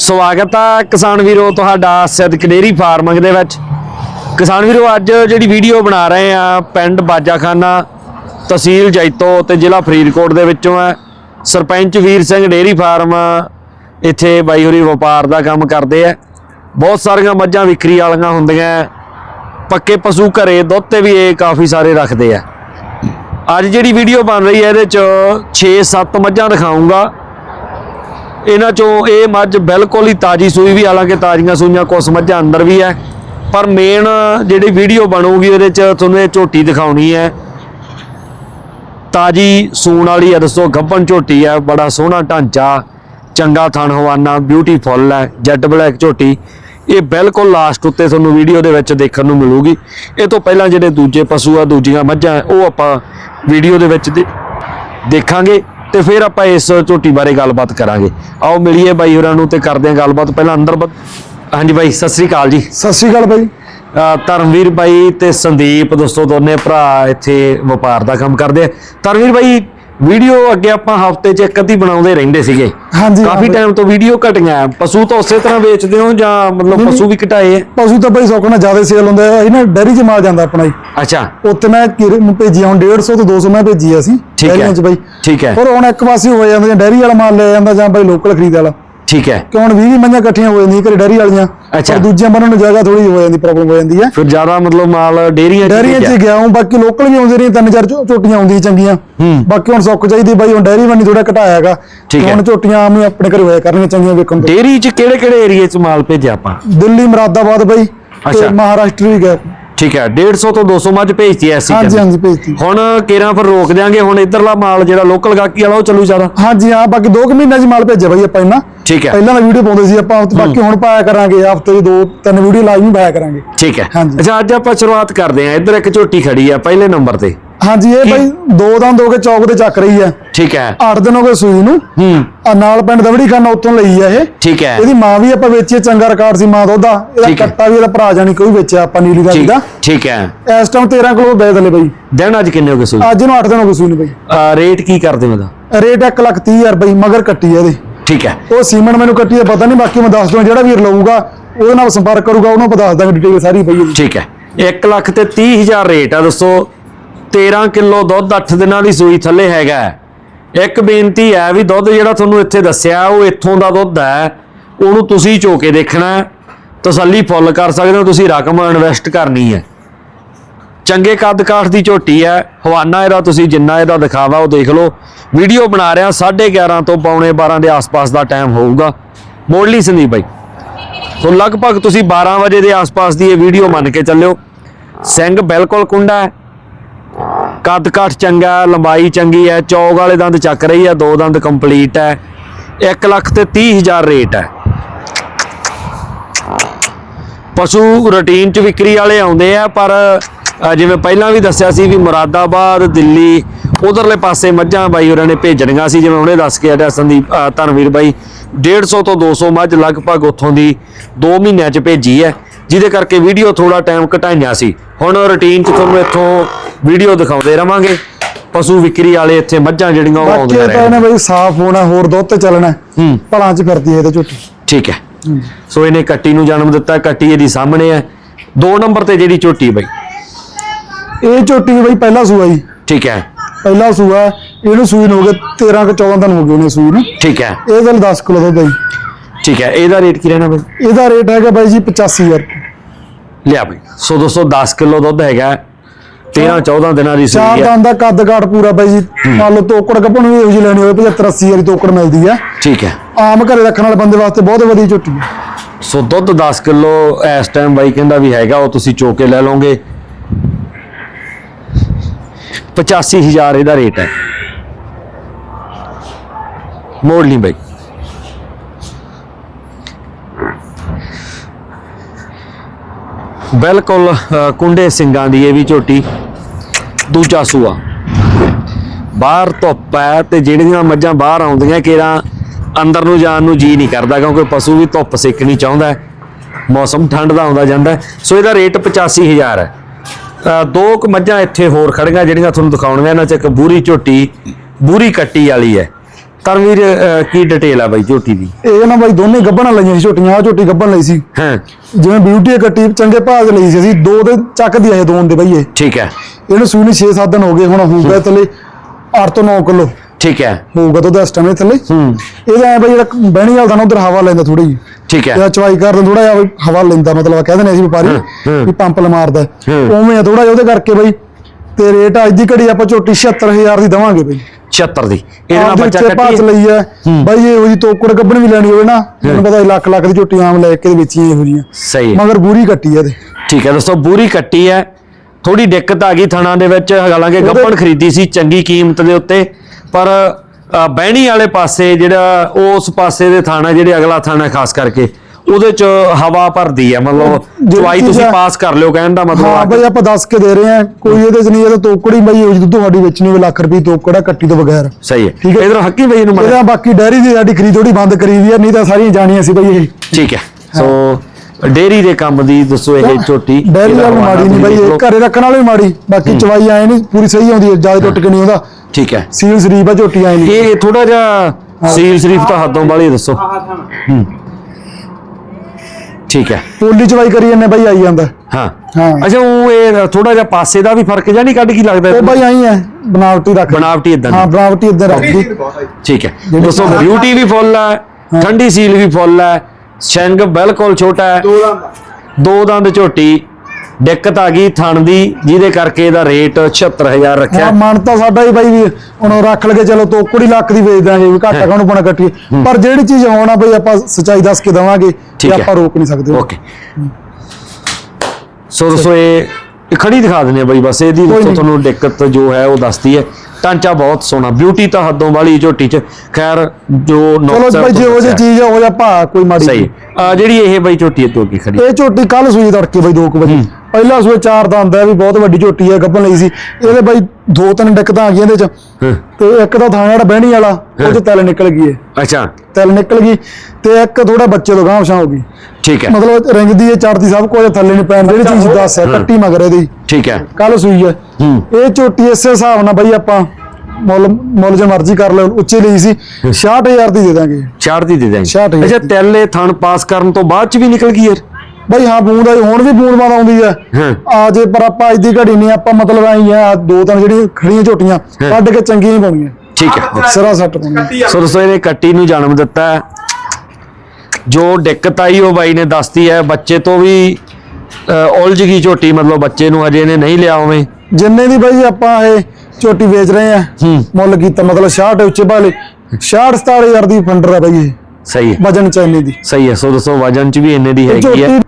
ਸਵਾਗਤ ਆ ਕਿਸਾਨ ਵੀਰੋ, ਤੁਹਾਡਾ ਸਿੱਧਕ ਡੇਰੀ ਫਾਰਮਿੰਗ ਦੇ ਵਿੱਚ। ਕਿਸਾਨ ਵੀਰੋ, ਅੱਜ ਜਿਹੜੀ ਵੀਡੀਓ ਬਣਾ ਰਹੇ ਆ, ਪਿੰਡ ਬਾਜਾਖਾਨਾ, ਤਹਿਸੀਲ ਜੈਤੋ ਤੇ ਜ਼ਿਲ੍ਹਾ ਫਰੀਦਕੋਟ ਦੇ ਵਿੱਚੋਂ ਹੈ। ਸਰਪੰਚ ਵੀਰ ਸਿੰਘ ਡੇਰੀ ਫਾਰਮ ਇੱਥੇ ਬਾਈ ਹੋਰੀ ਵਪਾਰ ਦਾ ਕੰਮ ਕਰਦੇ ਆ। ਬਹੁਤ ਸਾਰੀਆਂ ਮੱਝਾਂ ਵਿਕਰੀ ਵਾਲੀਆਂ ਹੁੰਦੀਆਂ ਪੱਕੇ ਪਸ਼ੂ ਘਰੇ, ਦੁੱਧ ਤੇ ਵੀ ਇਹ ਕਾਫੀ ਸਾਰੇ ਰੱਖਦੇ ਆ। ਅੱਜ ਜਿਹੜੀ ਵੀਡੀਓ ਬਣ ਰਹੀ ਹੈ, ਇਹਦੇ ਚ 6-7 ਮੱਝਾਂ ਦਿਖਾਉਂਗਾ ਇਹਨਾਂ ਚੋਂ ਇਹ ਮੱਝ ਬਿਲਕੁਲ ਹੀ ਤਾਜੀ ਸੂਈ ਵੀ, ਹਾਲਾਂਕਿ ਤਾਜ਼ੀਆਂ ਸੂਈਆਂ ਕੁਛ ਮੱਝਾਂ ਅੰਦਰ ਵੀ ਹੈ। ਪਰ ਮੇਨ ਜਿਹੜੀ ਵੀਡੀਓ ਬਣੂਗੀ ਉਹਦੇ ਚ ਤੁਹਾਨੂੰ ਇਹ ਝੋਟੀ ਦਿਖਾਉਣੀ ਹੈ। ਤਾਜੀ ਸੂਣ ਵਾਲੀ ਹੈ, ਦੱਸੋ ਗੱਭਣ ਝੋਟੀ ਹੈ, ਬੜਾ ਸੋਹਣਾ ਢਾਂਚਾ, ਚੰਗਾ ਥਣ ਹਵਾਨਾ ਬਿਊਟੀਫੁੱਲ ਹੈ ਜੈਟ ਬਲੈਕ ਝੋਟੀ। ਇਹ ਬਿਲਕੁਲ ਲਾਸਟ ਉੱਤੇ ਤੁਹਾਨੂੰ ਵੀਡੀਓ ਦੇ ਵਿੱਚ ਦੇਖਣ ਨੂੰ ਮਿਲੂਗੀ। ਇਹ ਤੋਂ ਪਹਿਲਾਂ ਜਿਹੜੇ ਦੂਜੇ ਪਸ਼ੂ ਆ, ਦੂਜੀਆਂ ਮੱਝਾਂ, ਉਹ ਆਪਾਂ ਵੀਡੀਓ ਦੇ ਵਿੱਚ ਦੇਖਾਂਗੇ। ਤੇ ਫਿਰ ਆਪਾਂ ਇਸ ਝੋਟੀ ਬਾਰੇ ਗੱਲਬਾਤ ਕਰਾਂਗੇ। ਆਓ ਮਿਲੀਏ ਬਾਈ ਹੋਰਾਂ ਨੂੰ ਤੇ ਕਰਦੇ ਹਾਂ ਗੱਲਬਾਤ। ਪਹਿਲਾਂ ਅੰਦਰ ਹਾਂਜੀ ਬਾਈ ਸਤਿ ਸ੍ਰੀ ਅਕਾਲ ਜੀ। ਸਤਿ ਸ਼੍ਰੀ ਅਕਾਲ ਬਾਈ। ਧਰਮਵੀਰ ਬਾਈ ਤੇ ਸੰਦੀਪ ਦੋਸਤੋ ਦੋਨੇ ਭਰਾ ਇੱਥੇ ਵਪਾਰ ਦਾ ਕੰਮ ਕਰਦੇ ਆ। ਧਰਮਵੀਰ ਬਾਈ ਵੀਡੀਓ ਅੱਗੇ ਆਪਾਂ ਹਫ਼ਤੇ 'ਚ ਇੱਕ ਅੱਧੀ ਬਣਾਉਂਦੇ ਰਹਿੰਦੇ ਸੀਗੇ। ਹਾਂਜੀ, ਕਾਫੀ। ਟਾਈਮ ਤੋਂ ਵੀਡੀਓ ਘਟੀਆਂ ਪਸ਼ੂ ਤਾਂ ਉਸੇ ਤਰ੍ਹਾਂ ਵੇਚਦੇ ਹੋ ਜਾਂ ਮਤਲਬ ਪਸ਼ੂ ਵੀ ਘਟਾਏ ਆ? ਪਸ਼ੂ ਤਾਂ ਬਾਈ ਸੌਕਣਾ ਜ਼ਿਆਦਾ ਸੇਲ ਹੁੰਦਾ ਹੈ ਇਹਨਾਂ ਡੈਰੀ 'ਚ ਮਾਲ ਜਾਂਦਾ ਆਪਣਾ ਹੀ। ਅੱਛਾ। ਉੱਥੇ ਮੈਂ ਕਿਰੇ ਨੂੰ ਭੇਜੀ ਹੁਣ 150 ਤੋਂ 200 ਮੈਂ ਭੇਜੀ ਠੀਕ ਹੈ। ਡੈਰੀਆਂ 'ਚ ਬਾਈ। ਠੀਕ ਹੈ। ਪਰ ਹੁਣ ਇੱਕ ਪਾਸੇ ਹੋ ਜਾਂਦਾ ਜਾਂ ਡੈਰੀ ਵਾਲਾ ਮਾਲ ਲੈ ਜਾਂਦਾ ਜਾਂ ਬਾਈ ਲੋਕਲ ਖਰੀਦ ਵਾਲਾ। ਠੀਕ ਹੈ ਕਿ ਹੁਣ 20 ਮੰਝਾਂ ਇਕੱਠੀਆਂ ਹੋ ਜਾਂਦੀਆਂ ਘਰੇ ਡੈਰੀ ਵਾਲੀਆਂ ਅੱਛਾ। ਦੂਜੀਆਂ ਬਣਨ ਨੂੰ ਜਗ੍ਹਾ ਥੋੜੀ ਹੋ ਜਾਂਦੀ ਪ੍ਰੋਬਲਮ ਹੋ ਜਾਂਦੀ ਹੈ ਫਿਰ ਜ਼ਿਆਦਾ ਮਤਲਬ ਮਾਲ ਡੇਰੀਆਂ 'ਚ ਡੈਰੀਆਂ 'ਚ ਗਿਆ ਹਾਂ ਬਾਕੀ ਲੋਕਲ ਵੀ ਆਉਂਦੇ ਰਹੀਆਂ ਤਿੰਨ ਚਾਰ ਝੋਟੀਆਂ ਆਉਂਦੀਆਂ ਚੰਗੀਆਂ ਹੂੰ। ਬਾਕੀ ਹੁਣ ਸੁੱਕ ਚਾਹੀਦੀ ਬਾਈ ਹੁਣ ਡੈਰੀ ਵਾਲੀ ਥੋੜਾ ਘਟਾਇਆ ਹੈਗਾ। ਹੁਣ ਝੋਟੀਆਂ ਆਮ ਆਪਣੇ ਘਰੇ ਹੋਇਆ ਕਰਨਗੀਆਂ ਚੰਗੀਆਂ ਵੇਖਣ ਡੇਰੀ 'ਚ ਕਿਹੜੇ ਕਿਹੜੇ ਏਰੀਏ 'ਚ ਮਾਲ ਭੇਜਿਆ ਆਪਾਂ ਦਿੱਲੀ ਮੁਰਾਦਾਬਾਦ ਬਾਈ ਅੱਛਾ। ਤੇ ਮਹਾਰਾਸ਼ਟਰ ਵੀ ਗਿਆ ਠੀਕ ਹੈ 150 ਤੋਂ 200 ਮੱਝ ਭੇਜਤੀ ਐ ਸੀ ਹਾਂਜੀ ਹਾਂਜੀ ਭੇਜਤੀ। ਹੁਣ ਕੇਰਾਂ ਫਿਰ ਰੋਕ ਦਿਆਂਗੇ ਹੁਣ ਇਧਰਲਾ ਮਾਲ ਜਿਹੜਾ ਲੋਕਲ ਗਾਕੀ ਵਾਲਾ ਉਹ ਚੱਲੂ ਜ਼ਿਆਦਾ। ਹਾਂਜੀ ਹਾਂ ਬਾਕੀ 2 ਮਹੀਨਿਆਂ ਚ ਮਾਲ ਭੇਜਿਆ ਬਾਈ ਆਪਾਂ ਇਹਨਾਂ। ਠੀਕ ਹੈ। ਪਹਿਲਾਂ ਤਾਂ ਵੀਡੀਓ ਪਾਉਂਦੇ ਸੀ ਆਪਾਂ ਬਾਕੀ ਹੁਣ ਪਾਇਆ ਕਰਾਂਗੇ ਹਫ਼ਤੇ ਦੀ ਦੋ ਤਿੰਨ ਵੀਡੀਓ ਲਾਜ਼ਮੀ ਪਾਇਆ ਕਰਾਂਗੇ। ਠੀਕ ਹੈ। ਅੱਛਾ ਅੱਜ ਆਪਾਂ ਸ਼ੁਰੂਆਤ ਕਰਦੇ ਹਾਂ। ਇੱਧਰ ਇੱਕ ਝੋਟੀ ਖੜੀ ਆ ਪਹਿਲੇ ਨੰਬਰ ਤੇ। ਹਾਂਜੀ ਇਹ? ਬਾਈ ਦੋ ਦੰਦ ਹੋ ਕੇ ਚੌਕ ਤੇ ਚੱਕ ਰਹੀ ਹੈ। ਠੀਕ ਹੈ। 8 ਦਿਨ ਹੋ ਗਏ ਸੂਈ ਨੂੰ। ਹੂੰ। ਆ ਨਾਲ ਪਿੰਡ ਦਵੜੀ ਖਾਨਾ ਉੱਥੋਂ ਲਈ ਆ ਇਹ। ਠੀਕ ਹੈ। ਇਹਦੀ ਮਾਂ ਵੀ ਆਪਾਂ ਵੇਚੀ ਚੰਗਾ ਰਿਕਾਰਡ ਸੀ ਮਾਂ ਦੁੱਧ ਦਾ। ਇਹਦਾ। ਕੱਟਾ ਵੀ ਇਹਦਾ ਭਰਾ ਜਾਨੀ ਕੋਈ ਵੇਚਿਆ ਆਪਾਂ ਨੀਲੀ ਦਾ। ਜਿਹਦਾ ਠੀਕ ਹੈ। ਇਸ ਟਾਈਮ 13 ਕਿਲੋ ਬੈ ਦਲੇ ਬਾਈ। ਦਿਨ ਅੱਜ ਕਿੰਨੇ ਹੋ ਗਏ ਸੂਈ? ਅੱਜ ਨੂੰ 8 ਦਿਨ ਹੋ ਗਏ ਸੂਈ ਨੂੰ ਬਾਈ। ਰੇਟ ਕੀ ਕਰਦੇ ਹੋ ਇਹਦਾ? ਰੇਟ 1 ਲੱਖ 30 ਹਜ਼ਾਰ ਬਾਈ ਮਗਰ ਕੱਟੀ ਇਹਦੀ। ਠੀਕ ਹੈ। ਉਹ ਸੀਮਨ ਮੈਨੂੰ ਕੱਟੀ ਦਾ ਪਤਾ ਨਹੀਂ ਬਾਕੀ ਮੈਂ ਦੱਸ ਦੂੰ ਜਿਹੜਾ ਵੀਰ ਲਊਗਾ ਉਹਦੇ ਨਾਲ ਸੰਪਰਕ ਕਰੂਗਾ ਉਹਨੂੰ ਪਤਾ ਦੱਸ ਦਾਂਗੇ ਡਿਟੇਲ ਸਾਰੀ ਹੈ ਠੀਕ ਹੈ। 1 ਲੱਖ ਤੇ 30 ਹਜ਼ਾਰ ਰੇਟ ਆ ਦੋਸਤੋ 13 ਕਿਲੋ ਦੁੱਧ 8 ਦਿਨਾਂ ਦੀ ਸੂਈ ਥੱਲੇ ਹੈਗਾ ਹੈ। ਇੱਕ ਬੇਨਤੀ ਹੈ ਵੀ ਦੁੱਧ ਜਿਹੜਾ ਤੁਹਾਨੂੰ ਇੱਥੇ ਦੱਸਿਆ, ਉਹ ਇੱਥੋਂ ਦਾ ਦੁੱਧ ਹੈ। ਉਹਨੂੰ ਤੁਸੀਂ ਚੋ ਕੇ ਦੇਖਣਾ ਤਸੱਲੀ ਫੁੱਲ ਕਰ ਸਕਦੇ ਹੋ, ਤੁਸੀਂ ਰਕਮ ਇਨਵੈਸਟ ਕਰਨੀ ਹੈ। ਚੰਗੇ ਕੱਦ ਕਾਠ ਦੀ ਝੋਟੀ ਹੈ। ਹਵਾਨਾ ਇਹਦਾ ਤੁਸੀਂ ਜਿੰਨਾ ਇਹਦਾ ਦਿਖਾਵਾ, ਉਹ ਦੇਖ ਲਓ। ਵੀਡੀਓ ਬਣਾ ਰਿਹਾ 11:30 ਤੋਂ ਪੌਣੇ 12 ਦੇ ਆਸ-ਪਾਸ ਦਾ ਟਾਈਮ ਹੋਊਗਾ। ਮੋੜਲੀ ਸੰਦੀਪ ਬਾਈ। ਸੋ ਲਗਭਗ ਤੁਸੀਂ 12 ਵਜੇ ਦੇ ਆਸ-ਪਾਸ ਦੀ ਇਹ ਵੀਡੀਓ ਮੰਨ ਕੇ ਚੱਲਿਓ। ਸਿੰਘ ਬਿਲਕੁਲ ਕੁੰਡਾ ਹੈ। ਕੱਦ ਕਾਠ ਚੰਗਾ ਲੰਬਾਈ ਚੰਗੀ ਹੈ ਚੌਗ ਵਾਲੇ ਦੰਦ ਚੱਕ ਰਹੀ ਹੈ, ਦੋ ਦੰਦ ਕੰਪਲੀਟ ਹੈ। 1 ਲੱਖ ਤੇ 30 ਹਜ਼ਾਰ ਰੇਟ ਹੈ। ਪਸ਼ੂ ਰੂਟੀਨ ਚ ਵਿਕਰੀ ਵਾਲੇ ਆਉਂਦੇ ਆ, ਪਰ ਜਿਵੇਂ ਪਹਿਲਾਂ ਵੀ ਦੱਸਿਆ ਸੀ ਵੀ ਮੁਰਾਦਾਬਾਦ, ਦਿੱਲੀ, ਉਧਰਲੇ ਪਾਸੇ ਮੱਝਾਂ ਬਾਈ ਉਹਨਾਂ ਨੇ ਭੇਜਣੀਆਂ ਸੀ, ਜਿਵੇਂ ਉਹਨੇ ਦੱਸ ਕੇ ਹਟਿਆ ਸੰਦੀਪ ਧਨਵੀਰ ਬਾਈ। 150 ਤੋਂ 200 ਮੱਝ ਲਗਭਗ ਉੱਥੋਂ ਦੀ 2 ਮਹੀਨਿਆਂ ਚ ਭੇਜੀ ਹੈ, ਜਿਹਦੇ ਕਰਕੇ ਵੀਡੀਓ ਥੋੜਾ ਟਾਈਮ ਘਟਾਈਆਂ ਸੀ। ਹੁਣ ਰੂਟੀਨ ਚ ਤੁਹਾਨੂੰ ਇੱਥੋਂ ਵੀਡੀਓ ਦਿਖਾਉਂਦੇ ਰਵਾਂਗੇ। ਪਸ਼ੂ ਵਿਕਰੀ ਵਾਲੇ ਇੱਥੇ ਮੱਝਾਂ ਜਿਹੜੀਆਂ ਉਹ ਬਾਕੀ ਆਉਂਦੀਆਂ ਤਾਂ ਰਹਿਣ। ਬਾਈ ਸਾਫ਼ ਹੋਣਾ ਹੋਰ ਦੁੱਧ ਤੇ ਚੱਲਣਾ ਹੂੰ। ਭਲਾਂ ਚ ਫਿਰਦੀ ਹੈ ਇਹਦੇ ਝੋਟੀ। ਠੀਕ ਹੈ। ਸੋ ਇਹਨੇ ਕੱਟੀ ਨੂੰ ਜਨਮ ਦਿੱਤਾ ਕੱਟੀ ਇਹਦੀ ਸਾਹਮਣੇ ਹੈ। ਦੋ ਨੰਬਰ ਤੇ ਜਿਹੜੀ ਝੋਟੀ ਬਈ। ਇਹ ਝੋਟੀ ਬਾਈ ਪਹਿਲਾ ਸੂਆ ਜੀ। ਠੀਕ ਹੈ। ਪਹਿਲਾ ਸੂਆ ਇਹਨੂੰ ਸੂਈ ਨੂੰ ਹੋ ਗਏ 13 ਕਿ 14 ਦਿਨ ਹੋ ਗਏ ਉਹਨੇ ਸੂਈ ਨੂੰ। ਠੀਕ ਹੈ। ਇਹ ਦਿਲ 10 ਕਿਲੋ ਦੁੱਧ ਹੈ ਜੀ। ਠੀਕ ਹੈ। ਇਹਦਾ ਰੇਟ ਕੀ ਰਹਿਣਾ ਬਈ? ਇਹਦਾ ਰੇਟ ਹੈਗਾ ਬਾਈ ਜੀ 85000 ਲਿਆ ਬਈ। ਸੋ ਦੋਸਤੋ 10 ਕਿਲੋ ਦੁੱਧ ਹੈਗਾ। 13 14 ਦਿਨਾਂ ਦੀ ਚਾਰ ਸੂਈ ਹੈ ਦੰਦ ਦਾ ਕੱਦ ਕਾਠ ਪੂਰਾ ਬਾਈ ਜੀ। ਮੰਨ ਲਓ ਤੋਕੜ ਕੱਪਣ ਵੀ ਇਹੋ ਜਿਹੀ ਲੈਣੀ ਹੋਵੇ 75 80 ਵਾਲੀ ਤੋਕੜ ਮਿਲਦੀ ਆ। ਠੀਕ ਹੈ। ਆਮ ਘਰੇ ਰੱਖਣ ਵਾਲੇ ਬੰਦੇ ਵਾਸਤੇ ਬਹੁਤ ਵਧੀਆ ਝੋਟੀ ਹੈ ਸੋ ਦੁੱਧ 10 ਕਿਲੋ ਇਸ ਟਾਈਮ ਬਾਈ ਕਹਿੰਦਾ ਵੀ ਹੈਗਾ ਉਹ ਤੁਸੀਂ ਚੋ ਕੇ ਲੈ ਲਓਗੇ। 85000 ਇਹਦਾ ਰੇਟ ਹੈ। ਮੋੜ ਲਈ ਬਾਈ। ਬਿਲਕੁਲ ਅ, ਕੁੰਡੇ ਸਿੰਘਾਂ ਦੀ ਇਹ ਵੀ ਝੋਟੀ। ਦੂਜਾ ਸੂਆ। ਬਾਹਰ ਧੁੱਪ ਹੈ ਤੇ ਜਿਹੜੀਆਂ ਮੱਝਾਂ ਬਾਹਰ ਆਉਂਦੀਆਂ ਕਿਰਾਂ ਅੰਦਰ ਨੂੰ ਜਾਣ ਨੂੰ ਜੀ ਨਹੀਂ ਕਰਦਾ ਕਿਉਂਕਿ ਪਸ਼ੂ ਵੀ ਧੁੱਪ ਸੇਕਣੀ ਚਾਹੁੰਦਾ ਮੌਸਮ ਠੰਡ ਦਾ ਆਉਂਦਾ ਜਾਂਦਾ। ਸੋ ਇਹਦਾ ਰੇਟ 85000 ਹੈ। ਦੋ ਕੁ ਮੱਝਾਂ ਇੱਥੇ ਹੋਰ ਖੜੀਆਂ ਜਿਹੜੀਆਂ ਤੁਹਾਨੂੰ ਦਿਖਾਉਣੀਆਂ ਇਹਨਾਂ ਚ ਇੱਕ ਬੂਰੀ ਝੋਟੀ ਬੂਰੀ ਕੱਟੀ ਵਾਲੀ ਹੈ। ਤਰਨਵੀਰ ਅਹ, ਕੀ ਡਿਟੇਲ ਆ ਬਾਈ ਝੋਟੀ ਦੀ? ਇਹ ਨਾ ਬਾਈ ਦੋਨੇ ਗੱਬਣਾ ਲਈਆਂ ਸੀ ਝੋਟੀਆਂ ਆ ਝੋਟੀ ਗੱਬਣ ਲਈ ਸੀ। ਹਾਂ। ਜਿਵੇਂ ਬਿਊਟੀ ਕੱਟੀ ਚੰਗੇ ਭਾਅ ਦੀ ਲਈ ਸੀ ਅਸੀਂ ਦੋ ਦੇ ਚੱਕਦੀ ਆਏ ਦੋਨ ਦੇ ਬਈ ਇਹ ਠੀਕ ਹੈ। ਇਹਨੂੰ ਸੂਈ 6-7 ਦਿਨ ਹੋ ਗਏ ਹੁਣ ਹੋਊਗਾ ਥੱਲੇ 8 ਤੋਂ 9 ਕਿਲੋ। ਠੀਕ ਹੈ। ਹੋਊਗਾ ਤਾਂ ਇਸ ਟਾਈਮ ਥੱਲੇ ਹੂੰ। ਇਹਦਾ ਐ ਬਈ ਜਿਹੜਾ ਬਹਿਣੀ ਵਾਲਾ ਦਾ ਨਾ ਉਧਰ ਹਵਾ ਲੈਂਦਾ ਥੋੜੀ ਠੀਕ ਹੈ। ਇਹਦਾ ਚਵਾਈ ਕਰਦੇ ਥੋੜਾ ਜਿਹਾ ਹਵਾ ਲੈਂਦਾ ਮਤਲਬ ਕਹਿੰਦੇ ਨੇ ਅਸੀਂ ਵਪਾਰੀ। ਵੀ ਪੰਪ ਮਾਰਦਾ। ਉਵੇਂ ਆ ਥੋੜਾ ਜਿਹਾ ਉਹਦੇ ਕਰਕੇ ਬਈ ਤੇ ਰੇਟ ਅੱਜ ਦੀ ਘੜੀ ਆਪਾਂ ਝੋਟੀ 76000 ਦੀ ਦਵਾਂਗੇ ਬਈ। 76 ਦੀ। ਇਹਦੇ ਨਾਲ ਬੱਚਾ ਕੱਟੀ। ਲਈ ਹੈ। ਬਾਈ ਇਹੋ ਜੀ ਤੋਕੜ ਗੱਬਣ ਵੀ ਲੈਣੀ ਹੋਵੇ ਨਾ ਤੁਹਾਨੂੰ ਪਤਾ ਲੱਖ ਲੱਖ ਦੀ ਝੋਟੀ ਆਮ ਲੈ ਕੇ ਵੇਚੀਆਂ ਇਹੋ ਜੀਆਂ ਸਹੀ ਮਗਰ ਬੂਰੀ ਕੱਟੀ ਆ ਇਹਦੇ। ਠੀਕ ਹੈ ਦੋਸਤੋ ਬੂਰੀ ਕੱਟੀ ਹੈ। ਥੋੜੀ ਦਿੱਕਤ ਆ ਗਈ ਥਣਾ ਦੇ ਵਿੱਚ ਹਾਲਾਂਕਿ ਗੱਪਣ ਖਰੀਦੀ ਸੀ ਚੰਗੀ ਕੀਮਤ ਦੇ ਉੱਤੇ ਪਰ ਬਹਿਣੀ ਵਾਲੇ ਪਾਸੇ ਜਿਹੜਾ ਉਸ ਪਾਸੇ ਦੇ ਥਾਣਾ ਜਿਹੜੇ ਅਗਲਾ ਥਾਣਾ ਖਾਸ ਕਰਕੇ ਉਹਦੇ ਚ ਹਵਾ ਭਰਦੀ ਹੈ ਮਤਲਬ ਚਵਾਈ ਤੁਸੀਂ ਪਾਸ ਕਰ ਲਿਓ ਕਹਿਣ ਦਾ ਹਾਂ ਮਤਲਬ ਬਈ ਆਪਾਂ ਦੱਸ ਕੇ ਦੇ ਰਹੇ ਆ ਕੋਈ ਇਹਦੇ ਚ ਨਹੀਂ ਇਹਦਾ ਤੋਕੜੀ ਬਈ ਇਹੋ ਦੁੱਧ ਸਾਡੀ ਵੇਚਣੀ ਹੋਵੇ ਲੱਖ ਰੁਪਏ ਤੋਕੜ ਆ ਕੱਟੀ ਤੋਂ ਬਗੈਰ। ਸਹੀ ਹੈ। ਠੀਕ ਹੈ। ਇਧਰ ਹੱਕੀ ਬਈ ਨੂੰ ਇਹਦਾ ਬਾਕੀ ਡੈਰੀ ਦੀ ਸਾਡੀ ਖਰੀਦ ਥੋੜੀ ਬੰਦ ਕਰੀ ਦੀ ਆ ਨਹੀਂ ਤਾਂ ਸਾਰੀਆਂ ਜਾਣੀਆਂ ਸੀ ਬਈ ਇਹ। ਠੀਕ ਹੈ। ਸੋ ਡੇਰੀ ਦੇ ਕੰਮ ਦੀ ਦੱਸੋ ਇਹ ਝੋਟੀ ਡੈਰੀ ਹਵਾਲਾ ਮਾੜੀ ਨਹੀਂ ਬਈ ਇਹ। ਘਰੇ ਰੱਖਣ ਵਾਲੀ ਮਾੜੀ ਬਾਕੀ ਚਵਾਈ ਆਏ ਨਹੀਂ ਪੂਰੀ ਸਹੀ ਆਉਂਦੀ ਹੈ ਜ਼ਿਆਦਾ ਟੁੱਟ ਕੇ ਨਹੀਂ ਆਉਂਦਾ। ਠੀਕ ਹੈ। ਸੀਲ ਸਰੀਪ ਆ ਝੋਟੀ ਆਏ ਨਹੀਂ। ਇਹ ਥੋੜਾ ਜਿਹਾ ਸੀਲ ਸ਼ਰੀਫ ਤਾਂ ਹੱਦੋਂ ਵਾਲੀ ਦੱਸੋ। ਹੂੰ ਠੀਕ ਹੈ। ਪੋਲੀ ਚਵਾਈ ਕਰੀ ਜਾਂਦੇ ਬਈ ਆਈ ਜਾਂਦਾ। ਹਾਂ। ਹਾਂ। ਅੱਛਾ ਉਹ ਇਹ ਥੋੜਾ ਜਿਹਾ ਪਾਸੇ ਦਾ ਵੀ ਫ਼ਰਕ ਜਾਂ ਨਹੀਂ ਕੱਢ ਕੀ ਲੱਗਦਾ? ਉਹ ਬਈ ਆਈ ਹੈ ਬਣਾਵਟੀ ਰੱਖ ਬਣਾਵਟੀ ਇਦਾਂ ਹਾਂ ਬਣਾਵਟੀ ਇੱਧਰ ਰੱਖਦੀ ਠੀਕ ਹੈ। ਦੋਸਤੋ ਬਿਊਟੀ ਵੀ ਫੁੱਲ ਹੈ। ਠੰਡੀ ਸੀਲ ਵੀ ਫੁੱਲ ਹੈ ਸ਼ੰਗ ਬਿਲਕੁਲ ਛੋਟਾ ਹੈ। ਦੋ ਦੰਦ। ਝੋਟੀ ਦਿੱਕਤ ਆ ਗਈ ਥਣ ਦੀ ਜਿਹਦੇ ਕਰਕੇ ਇਹਦਾ ਰੇਟ 76000 ਰੱਖਿਆ। ਮਨ ਤਾਂ ਸਾਡਾ ਹੀ ਬਾਈ ਵੀ ਹੁਣ ਰੱਖ ਲਗੇ ਚਲੋ ਤੋਕੜੀ ਲੱਖ ਦੀ ਵੇਚ ਦਾਂਗੇ ਵੀ ਘਾਟਾ ਕਾਹਨੂੰ ਪਣਾ ਕੱਟੀਏ। ਪਰ ਜਿਹੜੀ ਚੀਜ਼ ਹੋਣਾ ਬਈ ਆਪਾਂ ਸੱਚਾਈ ਦੱਸ ਕੇ ਦਵਾਂਗੇ ਕਿ। ਆਪਾਂ ਰੋਕ ਨਹੀਂ ਸਕਦੇ। ਓਕੇ। ਸੋ ਦੋਸਤੋ ਇਹ ਖੜੀ ਦਿਖਾ ਦਿੰਦੇ ਆ ਬਈ ਬਸ ਇਹਦੀ। ਤੁਹਾਨੂੰ ਦਿੱਕਤ ਜੋ ਹੈ ਉਹ ਦੱਸਦੀ ਹੈ। ਟਾਂਚਾ ਬਹੁਤ ਸੋਹਣਾ ਬਿਊਟੀ ਤਾਂ ਹੱਦੋਂ ਵਾਲੀ ਝੋਟੀ ਚ ਖੈਰ ਜੋ ਚਲੋ ਬਈ ਉਹ ਜੇ ਉਹ। ਜਿਹੀ ਚੀਜ਼ ਆ ਉਹ ਜਿਹਾ ਭਾ ਕੋਈ ਮਾੜੀ ਸਹੀ। ਆ ਜਿਹੜੀ ਇਹ ਬਈ ਝੋਟੀ ਤੋਂ ਕੀ ਖੜੀ। ਇਹ ਝੋਟੀ ਕੱਲ ਸੂਈ ਤੜਕੇ ਬਈ 2 ਵਜੇ। ਪਹਿਲਾ ਸੂਏ ਚਾਰ ਦੰਦ ਹੈ ਵੀ ਬਹੁਤ ਵੱਡੀ ਝੋਟੀ ਹੈ ਗੱਭਣ ਲਈ ਸੀ। ਇਹਦੇ ਬਈ ਦੋ ਤਿੰਨ ਦਿੱਕਤਾਂ ਆ ਗਈਆਂ ਇਹਦੇ ਚ। ਤੇ ਇੱਕ ਤਾਂ ਥਾਣਾ ਜਿਹੜਾ ਬਹਿਣੀ ਵਾਲਾ ਉਹ ਚ ਤਿਲ ਨਿਕਲ ਗਈ ਹੈ ਅੱਛਾ। ਤਿਲ ਨਿਕਲ ਗਈ ਤੇ ਇੱਕ ਥੋੜਾ ਬੱਚੇ ਤੋਂ ਗਾਂਵ ਹੋ ਗਈ। ਠੀਕ ਹੈ। ਮਤਲਬ ਰਿੰਗਦੀ ਹੈ ਚੜਦੀ ਸਭ ਕੁਝ ਥੱਲੇ ਨਹੀਂ ਪੈਣ ਜਿਹੜੀ ਚੀਜ਼ ਦੱਸ ਹੈ। ਕੱਟੀ ਮਗਰ ਇਹਦੀ ਠੀਕ ਹੈ। ਕੱਲ ਸੂਈ ਹੈ। ਇਹ ਝੋਟੀ ਇਸੇ ਹਿਸਾਬ ਨਾਲ ਬਈ ਆਪਾਂ ਮੁੱਲ ਮੁੱਲ ਜੇ ਮਰਜ਼ੀ ਕਰ ਲਓ ਉੱਚੀ ਲਈ ਸੀ। 66000 ਦੀ ਦੇ ਦਾਂਗੇ। ਚਾਰ ਦੀ ਦੇ ਦਾਂਗੇ। 66 ਅੱਛਾ ਤੈਲੇ ਥਣ ਪਾਸ ਕਰਨ ਤੋਂ ਬਾਅਦ ਚ ਵੀ ਨਿਕਲ ਗਈ ਯਾਰ। ਬਈ ਹਾਂ ਬੂੰਦ ਆਈ ਹੁਣ ਵੀ ਬੂੰਦ ਬਾਦ ਆਉਂਦੀ ਹੈ। ਹਾਂ। ਆ ਜੇ ਪਰ ਆਪਾਂ ਅੱਜ ਦੀ ਘੜੀ ਨਹੀਂ ਆਪਾਂ ਮਤਲਬ ਆਈ ਆ ਦੋ ਤਿੰਨ ਜਿਹੜੀਆਂ ਖੜੀਆਂ ਝੋਟੀਆਂ ਕੱਢ ਕੇ ਚੰਗੀਆਂ ਹੀ ਪਾਉਣੀਆਂ। ਠੀਕ ਹੈ ਸਿਰਾ ਸੱਟ ਪਾਉਣੀਆਂ ਸੋ ਦੋਸਤੋ ਇਹਨੇ ਕੱਟੀ ਨੂੰ ਜਨਮ ਦਿੱਤਾ ਜੋ ਦਿੱਕਤ ਆਈ ਉਹ ਬਾਈ ਨੇ ਦੱਸਤੀ ਹੈ। ਬੱਚੇ ਤੋਂ ਵੀ ਉਲਝ ਗਈ ਝੋਟੀ ਮਤਲਬ ਬੱਚੇ ਨੂੰ ਹਜੇ ਇਹਨੇ ਨਹੀਂ ਲਿਆ ਉਵੇਂ। ਜਿੰਨੇ ਦੀ ਬਈ ਆਪਾਂ ਇਹ ਝੋਟੀ ਵੇਚ ਰਹੇ ਆ ਹੂੰ। ਮੁੱਲ ਕੀਤਾ ਮਤਲਬ 66 ਉੱਚੇ ਭਾਲੇ 66 17000 ਦੀ ਫੰਡਰ ਆ ਬਈ ਇਹ। ਸਹੀ ਹੈ। ਵਜਨ ਚੈਨੀ ਦੀ। ਸਹੀ ਹੈ। ਸੋ ਦੋਸਤੋ ਵਜਨ ਚ ਵੀ ਇੰਨੇ ਦੀ ਹੈਗੀ ਹੈ।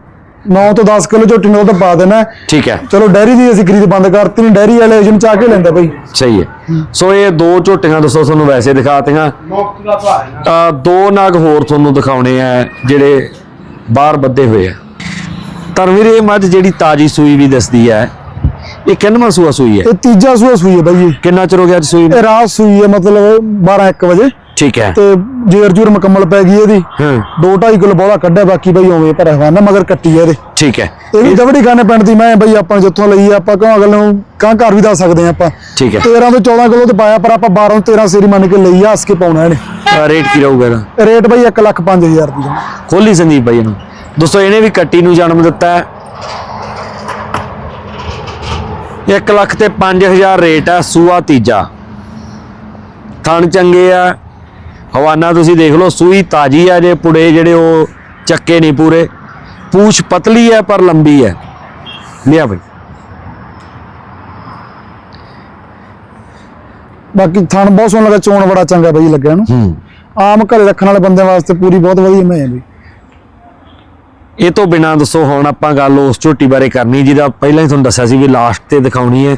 9 ਤੋਂ 10 ਕਿਲੋ ਝੋਟੀ ਨੂੰ ਉਹ ਤਾਂ ਪਾ ਦੇਣਾ। ਠੀਕ ਹੈ। ਚਲੋ ਡੈਰੀ ਦੀ ਅਸੀਂ ਖਰੀਦ ਬੰਦ ਕਰਤੀ ਨਹੀਂ ਡੈਰੀ ਵਾਲੇ ਜਿੰਨ ਚਾ ਕੇ ਲੈਂਦਾ ਬਈ। ਸਹੀ ਹੈ। ਸੋ ਇਹ ਦੋ ਝੋਟੀਆਂ ਦੋਸਤੋ ਤੁਹਾਨੂੰ ਵੈਸੇ ਦਿਖਾਤੀਆਂ। ਮੁਕਤ ਦਾ ਭਾਅ ਹੈ ਨਾ। ਅ, ਦੋ ਨਾਗ ਹੋਰ ਤੁਹਾਨੂੰ ਦਿਖਾਉਣੇ ਆ ਜਿਹੜੇ ਬਾਹਰ ਬੱਧੇ ਹੋਏ ਆ। ਤਰਵੀਰ ਇਹ ਮੱਝ ਜਿਹੜੀ ਤਾਜੀ ਸੂਈ ਵੀ ਦੱਸਦੀ ਹੈ ਇਹ ਕਿੰਨਵਾਂ ਸੂਆ ਸੂਈ ਹੈ? ਇਹ ਤੀਜਾ ਸੂਆ ਸੂਈ ਹੈ ਬਈ ਕਿੰਨਾ ਚਿਰ ਹੋ ਗਿਆ ਅੱਜ ਸੂਈ ਨੂੰ? ਇਹ ਰਾਤ ਸੂਈ ਹੈ ਮਤਲਬ 12 1 ਵਜੇ। ਠੀਕ ਹੈ। ਤੇ ਜੇਰ ਜੂਰ ਮੁਕੰਮਲ ਪੈ ਗਈ ਇਹਦੀ। ਹਾਂ। 2.5 ਕਿਲੋ ਬੋਲਾ ਕੱਢਿਆ ਬਾਕੀ ਬਈ ਉਵੇਂ ਭਰਿਆ ਹੋਇਆ ਨਾ ਮਗਰ ਕੱਟੀ ਇਹਦੇ। ਠੀਕ ਹੈ। ਇਹ ਵੀ ਦਵੜੀ ਖਾਨੇ ਪਿੰਡ ਦੀ ਮੈਂ ਬਈ ਆਪਾਂ ਜਿੱਥੋਂ ਲਈ ਆ, ਆਪਾਂ ਕਿਉਂ ਅਗਲ ਨੂੰ ਕਾਂ ਘਰ ਵੀ ਦੱਸ ਸਕਦੇ ਆ ਆਪਾਂ। ਠੀਕ ਹੈ। 13 ਤੋਂ 14 ਕਿਲੋ ਤੇ ਪਾਇਆ ਪਰ ਆਪਾਂ 12 ਤੋਂ 13 ਸੇਰੀ ਮੰਨ ਕੇ ਲਈ ਆ ਹੱਸ ਕੇ ਪਾਉਣਾ ਇਹਨੇ। ਰੇਟ ਕੀ ਰਹੂਗਾ ਇਹਦਾ? ਰੇਟ ਬਈ 1 ਲੱਖ 5000 ਦੀ ਖੋਲੀ ਸੰਦੀਪ ਬਾਈ ਇਹਨੂੰ। ਦੋਸਤੋ ਇਹਨੇ ਵੀ ਕੱਟੀ ਨੂੰ ਜਨਮ ਦਿੱਤਾ ਹੈ। 1 ਲੱਖ ਤੇ 5000 ਰੇਟ ਹੈ ਸੂਆ ਤੀਜਾ। ਥਣ ਚੰਗੇ ਆ ਹਵਾਨਾ ਤੁਸੀਂ ਦੇਖ ਲਓ ਸੂਈ ਤਾਜੀ ਆ ਜੇ ਪੁੜੇ ਜਿਹੜੇ ਉਹ ਚੱਕੇ ਨਹੀਂ ਪੂਰੇ। ਪੂਛ ਪਤਲੀ ਹੈ ਪਰ ਲੰਬੀ ਹੈ ਲਿਆ ਬਈ। ਬਾਕੀ ਥਣ ਬਹੁਤ ਸੋਹਣਾ ਲੱਗਾ ਚੋਣ ਬੜਾ ਚੰਗਾ ਬਈ ਲੱਗਿਆ ਨੂੰ ਹੂੰ। ਆਮ ਘਰੇ ਰੱਖਣ ਵਾਲੇ ਬੰਦੇ ਵਾਸਤੇ ਪੂਰੀ ਬਹੁਤ ਵਧੀਆ ਮੈਂ ਬਈ। ਇਹ ਤੋਂ ਬਿਨਾਂ ਦੱਸੋ ਹੁਣ ਆਪਾਂ ਗੱਲ ਉਸ ਝੋਟੀ ਬਾਰੇ ਕਰਨੀ ਜਿਹਦਾ ਪਹਿਲਾਂ ਹੀ ਤੁਹਾਨੂੰ ਦੱਸਿਆ ਸੀ ਵੀ ਲਾਸਟ ਤੇ ਦਿਖਾਉਣੀ ਹੈ।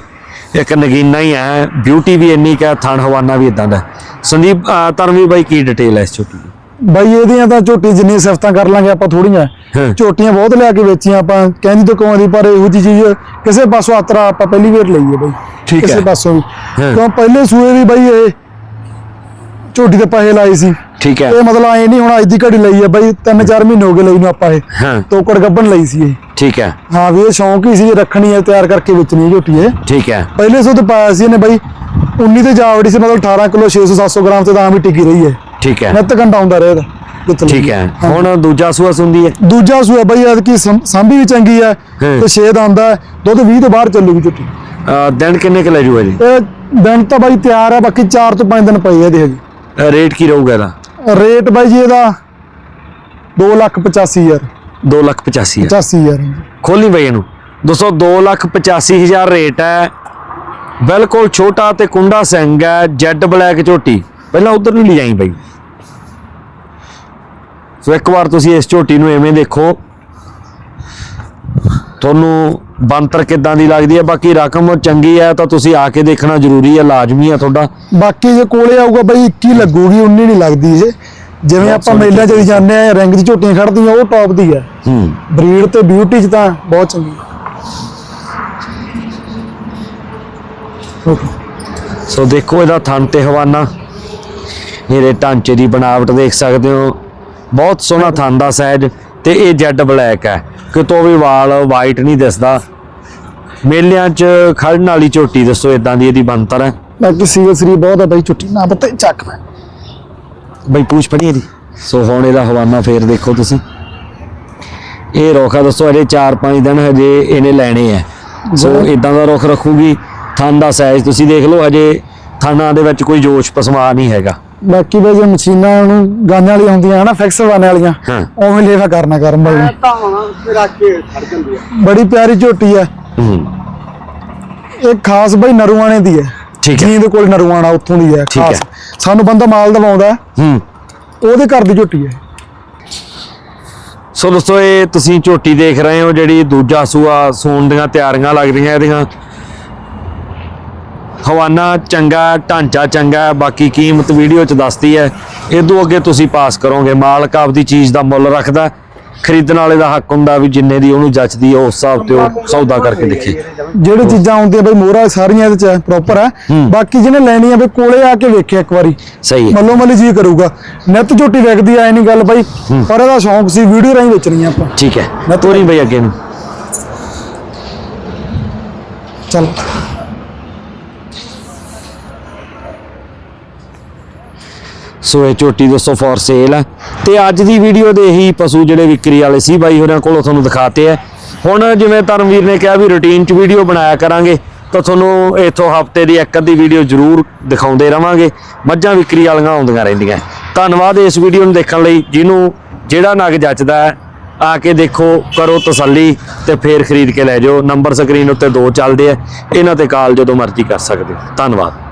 ਇੱਕ ਨਗੀਨਾ ਹੀ ਹੈ ਬਿਊਟੀ ਵੀ ਇੰਨੀ ਕਾ ਥਣ ਹਵਾਨਾ ਵੀ ਇਦਾਂ ਦਾ। ਸੰਦੀਪ ਧਰਮਵੀਰ ਬਾਈ ਕੀ ਡਿਟੇਲ ਹੈ ਇਸ ਝੋਟੀ ਦੀ ਬਾਈ ਇਹਦੀਆਂ ਤਾਂ ਝੋਟੀ ਜਿੰਨੀ ਸਿਫਤਾਂ ਕਰ ਲਾਂਗੇ ਆਪਾਂ ਥੋੜੀਆਂ। ਝੋਟੀਆਂ ਬਹੁਤ ਲਿਆ ਕੇ ਵੇਚੀਆਂ ਆਪਾਂ ਕਹਿੰਦੀ ਤੋਂ ਕਮਾਉਂਦੀ ਪਰ ਇਹੋ ਜੀ ਚੀਜ਼ ਕਿਸੇ ਪਾਸੋਂ ਆਤਰਾ ਆਪਾਂ ਪਹਿਲੀ ਵਾਰ ਲਈ ਹੈ ਬਾਈ ਠੀਕ ਕਿਸੇ। ਪਾਸੋਂ ਵੀ। ਕਿਉਂ ਪਹਿਲੇ ਸੂਏ ਵੀ ਬਾਈ ਇਹ ਝੋਟੀ ਦੇ ਪੈਸੇ ਲਾਏ ਸੀ ਠੀਕ ਹੈ। ਇਹ ਮਤਲਬ ਐ ਨਹੀਂ ਹੁਣ ਅੱਜ ਦੀ ਘੜੀ ਲਈ ਹੈ ਬਾਈ 3-4 ਮਹੀਨੇ ਹੋ ਗਏ ਲਈ ਨੂੰ ਆਪਾਂ ਇਹ। ਹਾਂ। ਤੋਕੜ ਗੱਬਣ ਲਈ ਸੀ ਇਹ। ਠੀਕ ਹੈ। ਹਾਂ ਵੀ ਇਹ ਸ਼ੌਂਕ ਹੀ ਸੀ ਰੱਖਣੀ ਹੈ ਤਿਆਰ ਕਰਕੇ ਵੇਚਣੀ ਹੈ ਝੋਟੀ ਇਹ। ਠੀਕ ਹੈ। ਪਹਿਲੇ ਸੁੱਧ ਪਾਇਆ ਸੀ ਇਹਨੇ ਬਾਈ 19 ਤੇ ਜਾਵੜੀ ਸੀ ਮਤਲਬ 18 ਕਿਲੋ 600 700 ਗ੍ਰਾਮ ਤੇ ਤਾਂ ਆਮ ਹੀ ਟਿਕੀ ਰਹੀ ਹੈ। ਠੀਕ ਹੈ। ਨਿੱਤ ਘੰਟਾ ਹੁੰਦਾ ਰਹੇਗਾ ਜਿੱਤ ਠੀਕ ਹੈ। ਹੁਣ ਦੂਜਾ ਸੂਆ ਸੁੰਦੀ ਹੈ। ਦੂਜਾ ਸੂਆ ਬਈ ਐਤਕੀ ਸੰ- ਸਾਂਭੀ ਵੀ ਚੰਗੀ ਹੈ। ਤੇ 6 ਦਾ ਆਉਂਦਾ ਹੈ, ਦੁੱਧ 20 ਤੋਂ ਬਾਹਰ ਚੱਲੂਗੀ ਝੋਟੀ। ਦਿਨ ਕਿੰਨੇ ਕੁ ਲੈ ਜੂਗਾ ਜੀ? ਇਹ ਦਿਨ ਤਾਂ ਬਾਈ ਤਿਆਰ ਹੈ ਬਾਕੀ 4 ਤੋਂ 5 ਦਿਨ ਪਏ ਆ ਇਹਦੇ ਹਜੇ। ਅਹ ਰੇਟ ਕੀ ਰਹੂਗਾ ਇਹਦਾ? ਰੇਟ ਬਾਈ ਜੀ ਇਹਦਾ 2 ਲੱਖ 85 ਹਜ਼ਾਰ। 2 ਲੱਖ 85 ਹੈ 85 ਹਜ਼ਾਰ ਖੋਲੀ ਬਈ ਇਹਨੂੰ। ਦੋਸਤੋ 2 ਲੱਖ 85 ਹਜ਼ਾਰ ਰੇਟ ਹੈ। ਬਿਲਕੁਲ ਛੋਟਾ ਤੇ ਕੁੰਡਾ ਸਿੰਘ ਹੈ ਜੈਡ ਬਲੈਕ ਝੋਟੀ। ਪਹਿਲਾਂ ਉਧਰ ਨੂੰ ਲਿਜਾਈ ਬਈ। ਸੋ ਇੱਕ ਵਾਰ ਤੁਸੀਂ ਇਸ ਝੋਟੀ ਨੂੰ ਐਵੇਂ ਦੇਖੋ। ਤੁਹਾਨੂੰ ਬੰਤਰ ਕਿੱਦਾਂ ਦੀ ਲੱਗਦੀ ਹੈ? ਬਾਕੀ ਰਕਮ ਚੰਗੀ ਹੈ ਤਾਂ ਤੁਸੀਂ ਆ ਕੇ ਦੇਖਣਾ ਜ਼ਰੂਰੀ ਹੈ ਲਾਜ਼ਮੀ ਹੈ ਤੁਹਾਡਾ। ਬਾਕੀ ਜੇ ਕੋਲੇ ਆਊਗਾ ਬਾਈ 21 ਲੱਗੂਗੀ 19 ਨਹੀਂ ਲੱਗਦੀ ਜੇ। ਜਿਵੇਂ ਆਪਾਂ ਮੇਲਿਆਂ 'ਚ ਵੀ ਜਾਂਦੇ ਆ ਰਿੰਗ 'ਚ ਝੋਟੀਆਂ ਖੜਦੀਆਂ ਉਹ ਟੌਪ ਦੀ ਹੈ। ਹੂੰ। ਬਰੀਡ ਤੇ ਬਿਊਟੀ 'ਚ ਤਾਂ ਬਹੁਤ ਚੰਗੀ। ਹੈ ਸੋ ਦੇਖੋ ਇਹਦਾ ਥਣ ਤੇ ਹਵਾਨਾ। ਇਹਦੇ ਢਾਂਚੇ ਦੀ ਬਣਾਵਟ ਦੇਖ ਸਕਦੇ ਹੋ। ਬਹੁਤ ਸੋਹਣਾ ਥਣ ਦਾ ਸਾਈਜ਼ ਤੇ ਇਹ ਜੈਡ ਬਲੈਕ ਹੈ। ਕਿਤੋਂ ਵੀ ਵਾਲ ਵਾਈਟ ਨਹੀਂ ਦਿਸਦਾ। ਮੇਲਿਆਂ 'ਚ ਖੜਨ ਵਾਲੀ ਝੋਟੀ ਦੱਸੋ ਇਦਾਂ ਦੀ ਇਹਦੀ ਬੰਤਰ ਹੈ? ਬਾਕੀ ਸੀਵਲ ਸਰੀ ਬਹੁਤ ਹੈ ਬਾਈ ਝੋਟੀ ਨਾ ਪਤਾ ਚੱਕ ਮੈਂ। ਬਈ ਪੂਛ ਫੜੀ ਇਹਦੀ। ਸੋ ਹੁਣ ਇਹਦਾ ਹਵਾਨਾ ਫੇਰ ਦੇਖੋ ਤੁਸੀਂ। ਇਹ ਰੋਖਾ ਦੱਸੋ ਇਹਦੇ 4-5 ਦਿਨ ਹਜੇ ਇਹਨੇ ਲੈਣੇ ਆ। ਸੋ ਇਦਾਂ ਦਾ ਰੁੱਖ ਰੱਖੂਗੀ ਥਣ ਦਾ ਸਾਈਜ਼ ਤੁਸੀਂ ਦੇਖ ਲਓ ਹਜੇ ਥਾਣਾ ਦੇ ਵਿੱਚ ਕੋਈ ਜੋਸ਼ ਪਸਮਾ ਨਹੀਂ ਹੈਗਾ। ਬਾਕੀ ਬਾਈ ਜੇ ਮਸ਼ੀਨਾਂ ਨੂੰ ਗਾਂਆਂ ਵਾਲੀਆਂ ਹੁੰਦੀਆਂ ਹਨਾ ਫਿਕਸ ਵਾਨੇ ਵਾਲੀਆਂ ਹਾਂ। ਉਵੇਂ ਲੇਵਾ ਕਰਨਾ ਕਰਮ ਬਾਈ। ਨੇ। ਤਾਂ ਹੁਣ ਫਿਰ ਆ ਕੇ ਖੜ ਜਾਂਦੀ ਆ। ਬੜੀ ਪਿਆਰੀ ਝੋਟੀ ਹੈ ਹੂੰ। ਇਹ ਖਾਸ ਬਾਈ ਨਰੂਆਣੇ ਦੀ ਹੈ ਠੀਕ ਹੈ ਜੀਂਦ ਕੋਲ ਨਰੂਆਣਾ ਉੱਥੋਂ ਦੀ ਹੈ ਠੀਕ ਖਾਸ। ਹੈ। ਸਾਨੂੰ ਬੰਦਾ ਮਾਲ ਦਵਾਉਂਦਾ। ਹੈ, ਹੂੰ ਉਹਦੇ ਘਰ ਦੀ ਝੋਟੀ ਹੈ ਸੋ ਦੋਸਤੋ ਇਹ ਤੁਸੀਂ ਝੋਟੀ ਦੇਖ ਰਹੇ ਹੋ ਜਿਹੜੀ ਦੂਜਾ ਸੂਆ ਸੂਣ ਦੀਆਂ ਤਿਆਰੀਆਂ ਲੱਗ ਰਹੀਆਂ ਇਹਦੀਆਂ। ਹਵਾਨਾ ਚੰਗਾ ਢਾਂਚਾ ਚੰਗਾ ਬਾਕੀ ਕੀਮਤ ਵੀਡੀਓ 'ਚ ਦੱਸਦੀ ਹੈ। ਇਦੋਂ ਅੱਗੇ ਤੁਸੀਂ ਪਾਸ ਕਰੋਗੇ। ਮਾਲਕ ਆਪਦੀ ਚੀਜ਼ ਦਾ ਮੁੱਲ ਰੱਖਦਾ ਖਰੀਦਣ ਵਾਲੇ ਦਾ ਹੱਕ ਹੁੰਦਾ ਵੀ ਜਿੰਨੇ ਦੀ ਉਹਨੂੰ ਜੱਚਦੀ ਹੈ ਉਸ ਹਿਸਾਬ ਤੇ ਉਹ ਸੌਦਾ ਕਰਕੇ ਦੇਖੇ। ਜਿਹੜੀ ਚੀਜ਼ਾਂ ਆਉਂਦੀਆਂ ਬਈ ਮੋਹਰਾ ਸਾਰੀਆਂ ਇਹਦੇ ਚ ਪ੍ਰੋਪਰ ਹੈ। ਬਾਕੀ ਜਿਹਨੇ ਲੈਣੀ ਆ ਬਈ ਕੋਲੇ ਆ ਕੇ ਵੇਖੇ ਇੱਕ ਵਾਰੀ। ਸਹੀ ਹੈ। ਮੱਲੋ ਮੱਲੀ ਜੀ ਕਰੂਗਾ। ਨਿੱਤ ਝੋਟੀ ਵਿਕਦੀ ਐ ਨਹੀਂ ਗੱਲ ਬਾਈ। ਪਰ ਇਹਦਾ ਸ਼ੌਂਕ ਸੀ ਵੀਡੀਓ ਰਾਹੀਂ ਵੇਚਣੀ ਆਪਾਂ। ਠੀਕ ਹੈ। ਤੋਰੀ ਬਈ ਅੱਗੇ ਨੂੰ। ਚੱਲ। ਸੋ ਇਹ ਝੋਟੀ ਦੋਸਤੋ ਫॉर ਸੇਲ ਹੈ ਤੇ ਅੱਜ ਦੀ ਵੀਡੀਓ ਦੇ ਇਹੀ ਪਸ਼ੂ ਜਿਹੜੇ ਵਿਕਰੀ ਵਾਲੇ ਸੀ ਬਾਈ ਹੋਰਾਂ ਕੋਲੋਂ ਤੁਹਾਨੂੰ ਦਿਖਾਤੇ ਆ। ਹੁਣ ਜਿਵੇਂ ਧਰਮਵੀਰ ਨੇ ਕਿਹਾ ਵੀ ਰੁਟੀਨ 'ਚ ਵੀਡੀਓ ਬਣਾਇਆ ਕਰਾਂਗੇ, ਤਾਂ ਤੁਹਾਨੂੰ ਇਥੋਂ ਹਫ਼ਤੇ ਦੀ ਇੱਕ ਅੱਧੀ ਵੀਡੀਓ ਜ਼ਰੂਰ ਦਿਖਾਉਂਦੇ ਰਵਾਂਗੇ। ਮੱਝਾਂ ਵਿਕਰੀ ਵਾਲੀਆਂ ਆਉਂਦੀਆਂ ਰਹਿੰਦੀਆਂ। ਧੰਨਵਾਦ ਇਸ ਵੀਡੀਓ ਨੂੰ ਦੇਖਣ ਲਈ, ਜਿਹਨੂੰ ਜਿਹੜਾ ਨਗ ਜੱਚਦਾ ਹੈ, ਆ ਕੇ ਦੇਖੋ, ਕਰੋ ਤਸੱਲੀ ਤੇ ਫੇਰ ਖਰੀਦ ਕੇ ਲੈ ਜਾਓ। ਨੰਬਰ ਸਕਰੀਨ ਉੱਤੇ ਦੋ ਚੱਲਦੇ ਆ। ਇਹਨਾਂ ਤੇ ਕਾਲ ਜਦੋਂ ਮਰਜ਼ੀ ਕਰ ਸਕਦੇ ਹੋ। ਧੰਨਵਾਦ।